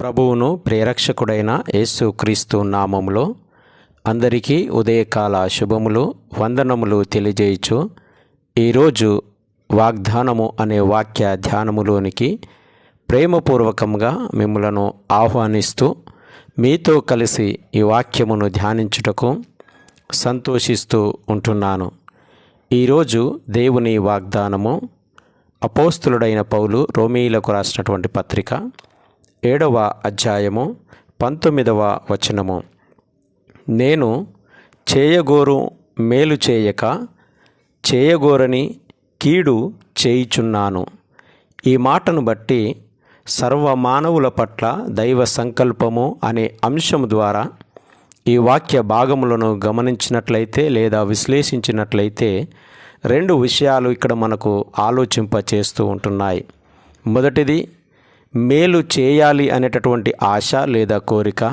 ప్రభువును ప్రేరక్షకుడైన యేసు క్రీస్తు నామములో అందరికీ ఉదయకాల శుభములు వందనములు తెలియజేయచ్చు ఈరోజు వాగ్దానము అనే వాక్య ధ్యానములోనికి ప్రేమపూర్వకంగా మిమ్మలను ఆహ్వానిస్తూ మీతో కలిసి ఈ వాక్యమును ధ్యానించుటకు సంతోషిస్తూ ఉంటున్నాను. ఈరోజు దేవుని వాగ్దానము అపోస్తులుడైన పౌలు రోమీలకు రాసినటువంటి పత్రిక ఏడవ అధ్యాయము పంతొమ్మిదవ వచనము. నేను చేయగోరు మేలు చేయక చేయగోరని కీడు చేయుచున్నాను. ఈ మాటను బట్టి సర్వమానవుల పట్ల దైవ సంకల్పము అనే అంశం ద్వారా ఈ వాక్య భాగములను గమనించినట్లయితే లేదా విశ్లేషించినట్లయితే రెండు విషయాలు ఇక్కడ మనకు ఆలోచింప చేస్తూ ఉంటున్నాయి. మొదటిది మేలు చేయాలి అనేటటువంటి ఆశ లేదా కోరిక.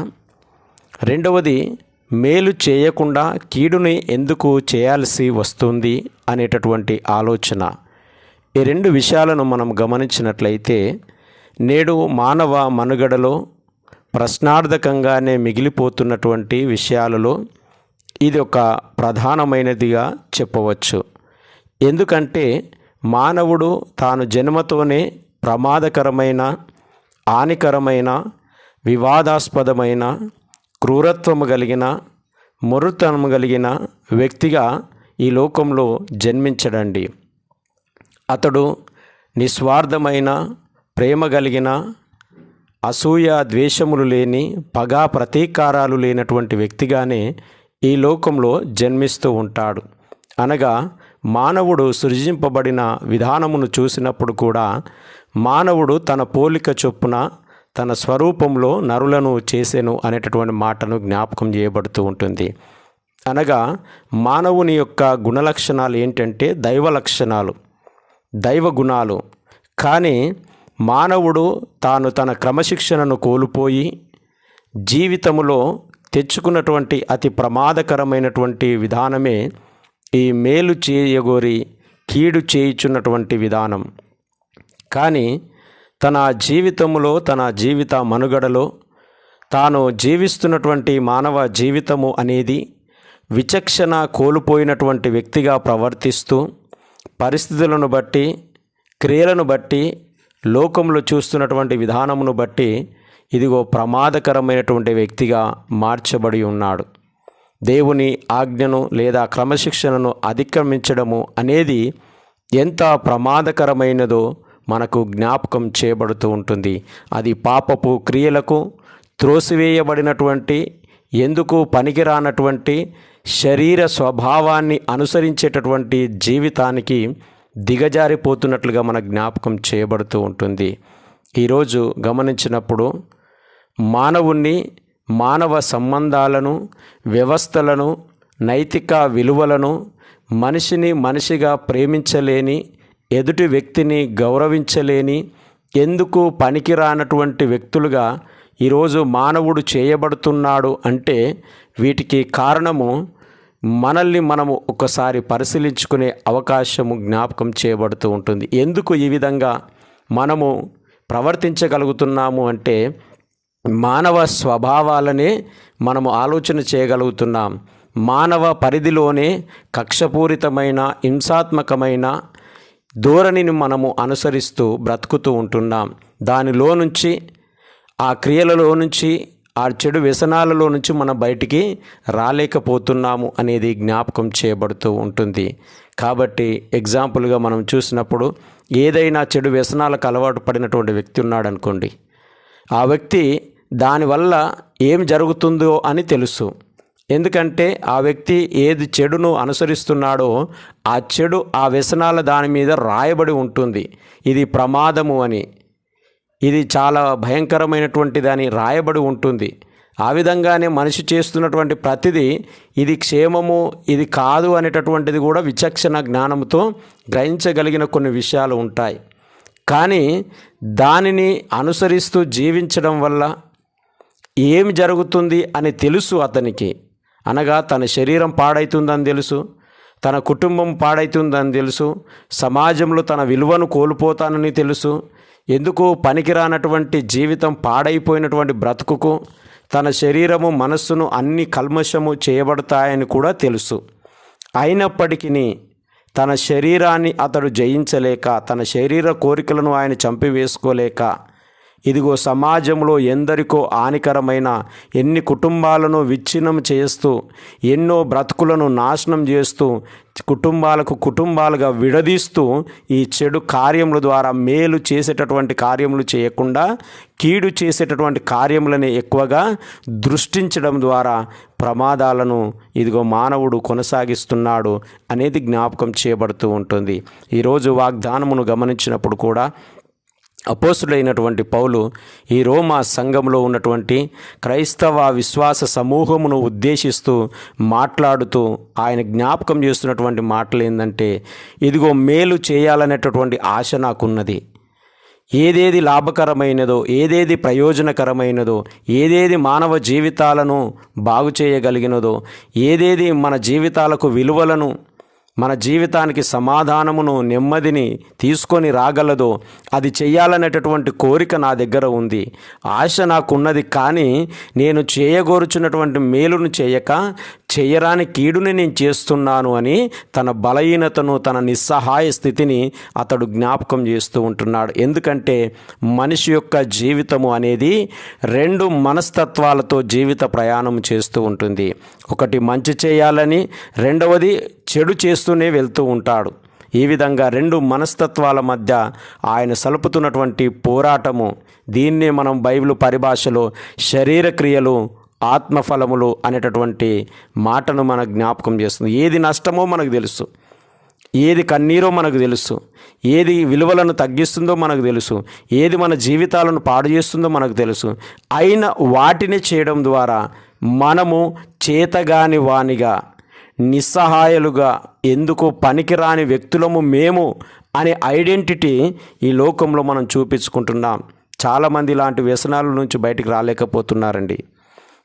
రెండవది మేలు చేయకుండా కీడుని ఎందుకు చేయాల్సి వస్తుంది అనేటటువంటి ఆలోచన. ఈ రెండు విషయాలను మనం గమనించినట్లయితే నేడు మానవ మనుగడలో ప్రశ్నార్థకంగానే మిగిలిపోతున్నటువంటి విషయాలలో ఇది ఒక ప్రధానమైనదిగా చెప్పవచ్చు. ఎందుకంటే మానవుడు తాను జన్మతోనే ప్రమాదకరమైన హానికరమైన వివాదాస్పదమైన క్రూరత్వము కలిగిన మొరుతనము కలిగిన వ్యక్తిగా ఈ లోకంలో జన్మించడండి. అతడు నిస్వార్థమైన ప్రేమ కలిగిన అసూయ ద్వేషములు లేని పగా ప్రతీకారాలు లేనటువంటి వ్యక్తిగానే ఈ లోకంలో జన్మిస్తూ ఉంటాడు. అనగా మానవుడు సృజింపబడిన విధానమును చూసినప్పుడు కూడా మానవుడు తన పోలిక చొప్పున తన స్వరూపంలో నరులను చేసెను అనేటటువంటి మాటను జ్ఞాపకం చేయబడుతూ ఉంటుంది. అనగా మానవుని యొక్క గుణలక్షణాలు ఏంటంటే దైవ లక్షణాలు దైవ గుణాలు. కానీ మానవుడు తాను తన క్రమశిక్షణను కోల్పోయి జీవితములో తెచ్చుకున్నటువంటి అతి ప్రమాదకరమైనటువంటి విధానమే ఈ మేలు చేయగోరి కీడు చేయుచున్నటువంటి విధానం. కానీ తన జీవితములో తన జీవిత మనుగడలో తాను జీవిస్తున్నటువంటి మానవ జీవితము అనేది విచక్షణ కోల్పోయినటువంటి వ్యక్తిగా ప్రవర్తిస్తూ పరిస్థితులను బట్టి క్రియలను బట్టి లోకంలో చూస్తున్నటువంటి విధానమును బట్టి ఇదిగో ప్రమాదకరమైనటువంటి వ్యక్తిగా మార్చబడి ఉన్నాడు. దేవుని ఆజ్ఞను లేదా క్రమశిక్షణను అతిక్రమించడము అనేది ఎంత ప్రమాదకరమైనదో మనకు జ్ఞాపకం చేయబడుతూ ఉంటుంది. అది పాపపు క్రియలకు త్రోసివేయబడినటువంటి ఎందుకు పనికిరానటువంటి శరీర స్వభావాన్ని అనుసరించేటటువంటి జీవితానికి దిగజారిపోతున్నట్లుగా మన జ్ఞాపకం చేయబడుతూ ఉంటుంది. ఈరోజు గమనించినప్పుడు మానవుణ్ణి మానవ సంబంధాలను వ్యవస్థలను నైతిక విలువలను మనిషిని మనిషిగా ప్రేమించలేని ఎదుటి వ్యక్తిని గౌరవించలేని ఎందుకు పనికిరానటువంటి వ్యక్తులుగా ఈరోజు మానవుడు చేయబడుతున్నాడు అంటే వీటికి కారణము మనల్ని మనము ఒకసారి పరిశీలించుకునే అవకాశము జ్ఞాపకం చేయబడుతూ ఉంటుంది. ఎందుకు ఈ విధంగా మనము ప్రవర్తించగలుగుతున్నాము అంటే మానవ స్వభావాలనే మనము ఆలోచన చేయగలుగుతున్నాం. మానవ పరిధిలోనే కక్షపూరితమైన హింసాత్మకమైన ధోరణిని మనము అనుసరిస్తూ బ్రతుకుతూ ఉంటున్నాం. దానిలో నుంచి ఆ క్రియలలో నుంచి ఆ చెడు వ్యసనాలలో నుంచి మనం బయటికి రాలేకపోతున్నాము అనేది జ్ఞాపకం చేయబడుతూ ఉంటుంది. కాబట్టి ఎగ్జాంపుల్గా మనం చూసినప్పుడు ఏదైనా చెడు వ్యసనాలకు అలవాటు పడినటువంటి వ్యక్తి ఉన్నాడు అనుకోండి ఆ వ్యక్తి దానివల్ల ఏం జరుగుతుందో అని తెలుసు. ఎందుకంటే ఆ వ్యక్తి ఏది చెడును అనుసరిస్తున్నాడో ఆ చెడు ఆ వ్యసనాల దాని మీద రాయబడి ఉంటుంది. ఇది ప్రమాదము అని. ఇది చాలా భయంకరమైనటువంటిదని రాయబడి ఉంటుంది. ఆ విధంగానే మనిషి చేస్తున్నటువంటి ప్రతిదీ ఇది క్షేమము ఇది కాదు అనేటటువంటిది కూడా విచక్షణ జ్ఞానంతో గ్రహించగలిగిన కొన్ని విషయాలు ఉంటాయి. కానీ దానిని అనుసరిస్తూ జీవించడం వల్ల ఏమి జరుగుతుంది అని తెలుసు అతనికి. అనగా తన శరీరం పాడైతుందని తెలుసు తన కుటుంబం పాడైతుందని తెలుసు సమాజంలో తన విలువను కోల్పోతానని తెలుసు ఎందుకు పనికిరానటువంటి జీవితం పాడైపోయినటువంటి బ్రతుకుకు తన శరీరము మనస్సును అన్ని కల్మషము చేయబడతాయని కూడా తెలుసు. అయినప్పటికీ తన శరీరాన్ని అతడు జయించలేక తన శరీర కోరికలను ఆయన చంపివేసుకోలేక ఇదిగో సమాజంలో ఎందరికో హానికరమైన ఎన్ని కుటుంబాలను విచ్ఛిన్నం చేస్తూ ఎన్నో బ్రతుకులను నాశనం చేస్తూ కుటుంబాలకు కుటుంబాలుగా విడదీస్తూ ఈ చెడు కార్యముల ద్వారా మేలు చేసేటటువంటి కార్యములు చేయకుండా కీడు చేసేటటువంటి కార్యములని ఎక్కువగా దృష్టించడం ద్వారా ప్రమాదాలను ఇదిగో మానవుడు కొనసాగిస్తున్నాడు అనేది జ్ఞాపకం చేయబడుతూ ఉంటుంది. ఈరోజు వాగ్దానమును గమనించినప్పుడు కూడా అపోసుడైనటువంటి పౌలు ఈ రోమా సంఘంలో ఉన్నటువంటి క్రైస్తవ విశ్వాస సమూహమును ఉద్దేశిస్తూ మాట్లాడుతూ ఆయన జ్ఞాపకం చేస్తున్నటువంటి మాటలు ఏంటంటే ఇదిగో మేలు చేయాలనేటటువంటి ఆశ నాకున్నది. ఏదేది లాభకరమైనదో ఏదేది ప్రయోజనకరమైనదో ఏదేది మానవ జీవితాలను బాగు చేయగలిగినదో ఏదేది మన జీవితాలకు విలువలను మన జీవితానికి సమాధానమును నెమ్మదిని తీసుకొని రాగలదో అది చేయాలనేటటువంటి కోరిక నా దగ్గర ఉంది. ఆశ నాకున్నది కానీ నేను చేయగోరుచున్నటువంటి మేలును చేయక చేయరాని కీడుని నేను చేస్తున్నాను అని తన బలహీనతను తన నిస్సహాయ స్థితిని అతడు జ్ఞాపకం చేస్తూ ఉంటున్నాడు. ఎందుకంటే మనిషి యొక్క జీవితము అనేది రెండు మనస్తత్వాలతో జీవిత ప్రయాణం చేస్తూ ఉంటుంది. ఒకటి మంచి చేయాలని రెండవది చెడు చేస్తూనే వెళ్తూ ఉంటాడు. ఈ విధంగా రెండు మనస్తత్వాల మధ్య ఆయన సలుపుతున్నటువంటి పోరాటము దీన్నే మనం బైబిల్ పరిభాషలో శరీర క్రియలు ఆత్మఫలములు అనేటటువంటి మాటను మన జ్ఞాపకం చేస్తుంది. ఏది నష్టమో మనకు తెలుసు. ఏది కన్నీరో మనకు తెలుసు. ఏది విలువలను తగ్గిస్తుందో మనకు తెలుసు. ఏది మన జీవితాలను పాడు చేస్తుందో మనకు తెలుసు. అయిన వాటిని చేయడం ద్వారా మనము చేతగాని వానిగా నిస్సహాయాలుగా ఎందుకు పనికిరాని వ్యక్తులము మేము అనే ఐడెంటిటీ ఈ లోకంలో మనం చూపించుకుంటున్నాం. చాలామంది ఇలాంటి వ్యసనాల నుంచి బయటికి రాలేకపోతున్నారండి.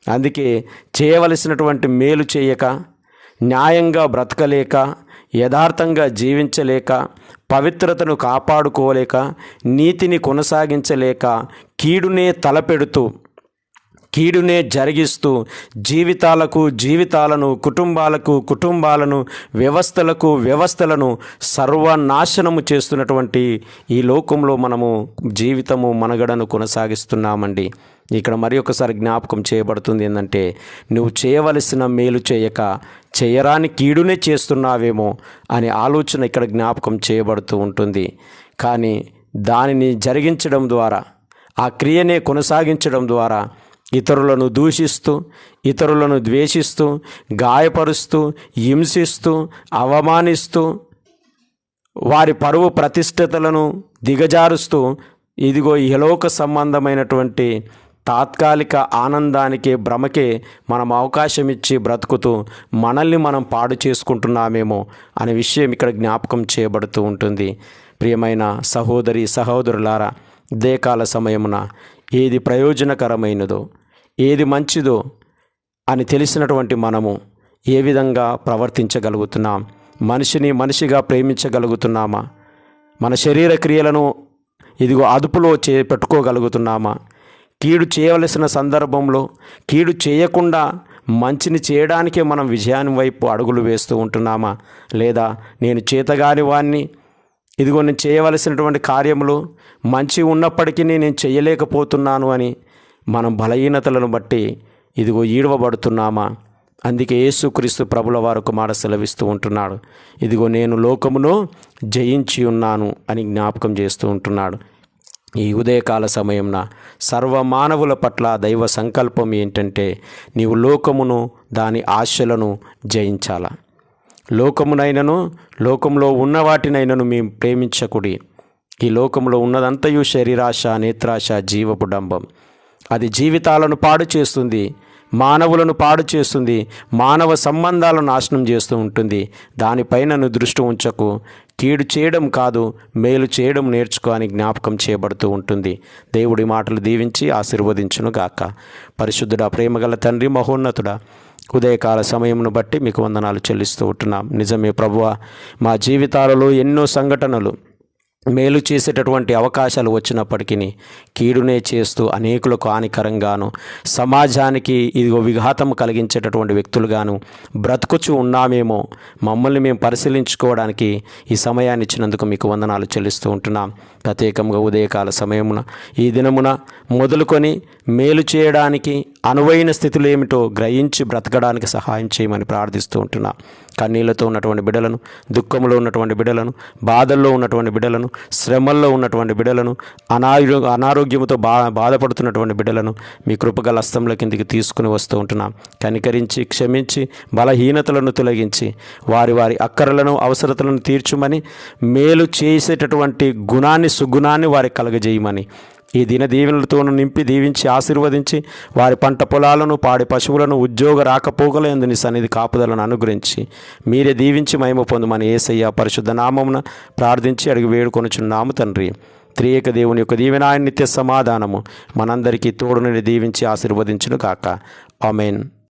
అందుకే చేయవలసినటువంటి మేలు చేయక న్యాయంగా బ్రతకలేక యథార్థంగా జీవించలేక పవిత్రతను కాపాడుకోలేక నీతిని కొనసాగించలేక కీడునే తలపెడుతూ కీడునే జరిగిస్తూ జీవితాలకు జీవితాలను కుటుంబాలకు కుటుంబాలను వ్యవస్థలకు వ్యవస్థలను సర్వనాశనము చేస్తున్నటువంటి ఈ లోకంలో మనము జీవితము మనగడను కొనసాగిస్తున్నామండి. ఇక్కడ మరి ఒకసారి జ్ఞాపకం చేయబడుతుంది ఏంటంటే నువ్వు చేయవలసిన మేలు చేయక చేయరాని కీడునే చేస్తున్నావేమో అనే ఆలోచన ఇక్కడ జ్ఞాపకం చేయబడుతూ ఉంటుంది. కానీ దానిని జరిగించడం ద్వారా ఆ క్రియనే కొనసాగించడం ద్వారా ఇతరులను దూషిస్తూ ఇతరులను ద్వేషిస్తూ గాయపరుస్తూ హింసిస్తూ అవమానిస్తూ వారి పరువు ప్రతిష్టతలను దిగజారుస్తూ ఇదిగో ఇహలోక సంబంధమైనటువంటి తాత్కాలిక ఆనందానికి భ్రమకే మనం అవకాశం ఇచ్చి బ్రతుకుతూ మనల్ని మనం పాడు చేసుకుంటున్నామేమో అనే విషయం ఇక్కడ జ్ఞాపకం చేయబడుతూ ఉంటుంది. ప్రియమైన సహోదరి సహోదరులారా దేకాల సమయమున ఏది ప్రయోజనకరమైనదో ఏది మంచిదో అని తెలిసినటువంటి మనము ఏ విధంగా ప్రవర్తించగలుగుతున్నాం? మనిషిని మనిషిగా ప్రేమించగలుగుతున్నామా? మన శరీర క్రియలను ఇదిగో అదుపులో చే పెట్టుకోగలుగుతున్నామా? కీడు చేయవలసిన సందర్భంలో కీడు చేయకుండా మంచిని చేయడానికే మనం విజయాన్ని వైపు అడుగులు వేస్తూ ఉంటున్నామా? లేదా నేను చేతగాని వాణ్ణి ఇదిగో నేను చేయవలసినటువంటి కార్యములు మంచి ఉన్నప్పటికీ నేను చేయలేకపోతున్నాను అని మనం బలహీనతలను బట్టి ఇదిగో ఈడవబడుతున్నామా? అందుకే యేసుక్రీస్తు ప్రభుల వారికి మాట సెలవిస్తూ ఉంటున్నాడు. ఇదిగో నేను లోకమును జయించి ఉన్నాను అని జ్ఞాపకం చేస్తూ ఉంటున్నాడు. ఈ ఉదయకాల సమయంన సర్వమానవుల పట్ల దైవ సంకల్పం ఏంటంటే నీవు లోకమును దాని ఆశలను జయించాల? లోకమునైనను లోకంలో ఉన్న వాటినైనను మేము ప్రేమించకుడి. ఈ లోకంలో ఉన్నదంతయు శరీరాశ నేత్రాశ జీవపు డంబం. అది జీవితాలను పాడు చేస్తుంది మానవులను పాడు చేస్తుంది మానవ సంబంధాలను నాశనం చేస్తూ ఉంటుంది. దానిపైన నువ్వు దృష్టి ఉంచకు. కీడు చేయడం కాదు మేలు చేయడం నేర్చుకో అని జ్ఞాపకం చేయబడుతూ ఉంటుంది. దేవుడి మాటలు దీవించి ఆశీర్వదించును గాక. పరిశుద్ధుడా ప్రేమగల తండ్రి మహోన్నతుడా ఉదయకాల సమయమును బట్టి మీకు వందనాలు చెల్లిస్తూ ఉంటున్నాం. నిజమే ప్రభువ మా జీవితాలలో ఎన్నో సంఘటనలు మేలు చేసేటటువంటి అవకాశాలు వచ్చినప్పటికీ కీడునే చేస్తూ అనేకులకు హానికరంగాను సమాజానికి ఇదిగో విఘాతం కలిగించేటటువంటి వ్యక్తులుగాను బ్రతుకుచు ఉన్నామేమో మమ్మల్ని మేము పరిశీలించుకోవడానికి ఈ సమయాన్ని ఇచ్చినందుకు మీకు వందనాలు చెల్లిస్తూ ఉంటున్నాం. ప్రత్యేకంగా ఉదయకాల సమయమున ఈ దినమున మొదలుకొని మేలు చేయడానికి అనువైన స్థితులు ఏమిటో గ్రహించి బ్రతకడానికి సహాయం చేయమని ప్రార్థిస్తూ ఉంటున్నాం. కన్నీళ్ళతో ఉన్నటువంటి బిడ్డలను దుఃఖంలో ఉన్నటువంటి బిడ్డలను బాధల్లో ఉన్నటువంటి బిడ్డలను శ్రమల్లో ఉన్నటువంటి బిడ్డలను అనారో అనారోగ్యంతో బా బాధపడుతున్నటువంటి బిడ్డలను మీ కృపగల హస్తంలో కిందికి తీసుకుని వస్తూ ఉంటున్నాం. కనికరించి క్షమించి బలహీనతలను తొలగించి వారి వారి అక్కరలను అవసరతలను తీర్చుమని మేలు చేసేటటువంటి గుణాన్ని సుగుణాన్ని వారికి కలగజేయమని ఈ దిన దీవెనలతోను నింపి దీవించి ఆశీర్వదించి వారి పంట పొలాలను పాడి పశువులను ఉద్యోగ రాకపోకలందు నీ సన్నిధి కాపుదలను అనుగ్రహించి మీరే దీవించి మహిమ పొందుమని ఏసయ్య పరిశుద్ధ నామమున ప్రార్థించి అడిగి వేడుకొనుచున్నాము తండ్రి. త్రియక దేవుని యొక్క దీవెన నిత్య సమాధానము మనందరికీ తోడుని దీవించి ఆశీర్వదించును కాక ఆమెన్.